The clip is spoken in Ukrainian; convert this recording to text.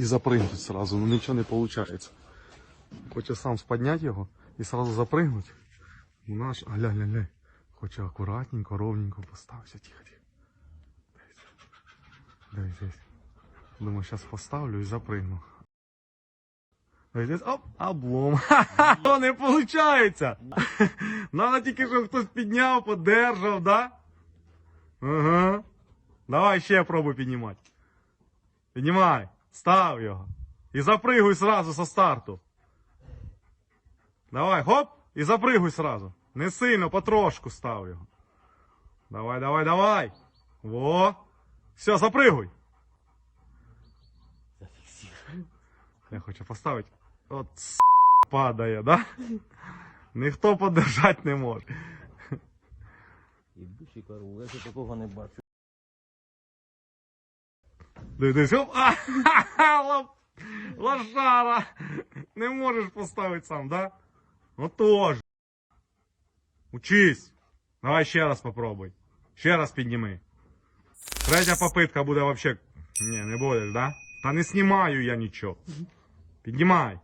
і запригнути сразу, ну нічого не виходить. Хоче сам сподняти його і сразу запригнути. У нас, а глянь, глянь, глянь. Хоче акуратненько, ровненько поставився. Тихо, тихо. Дивись. Дивись. Думаю, зараз поставлю і запригну. Дивись. Оп, облом. Ха-ха, не виходить. Надо тільки, щоб хтось підняв, подержав, да? Ага. Давай ще пробуй піднімати. Піднімай, став його. І запригуй сразу со старту. Давай, хоп, і запригуй сразу. Не сильно, потрошку став його. Давай, давай, давай. Во. Все, запригуй. Я хочу поставити. От с... падає, да? Ніхто подержати не може. І в душі кору, я ще такого не бачу. Дивись, оп, а, ха-ха, лоп, лошара. Не можеш поставити сам, да? Ну тоже. Учись. Давай ще раз попробуй. Ще раз підніми. Третя попитка буде вообще. Ні, не будеш, да? Та не знімаю я нічого. Піднімай.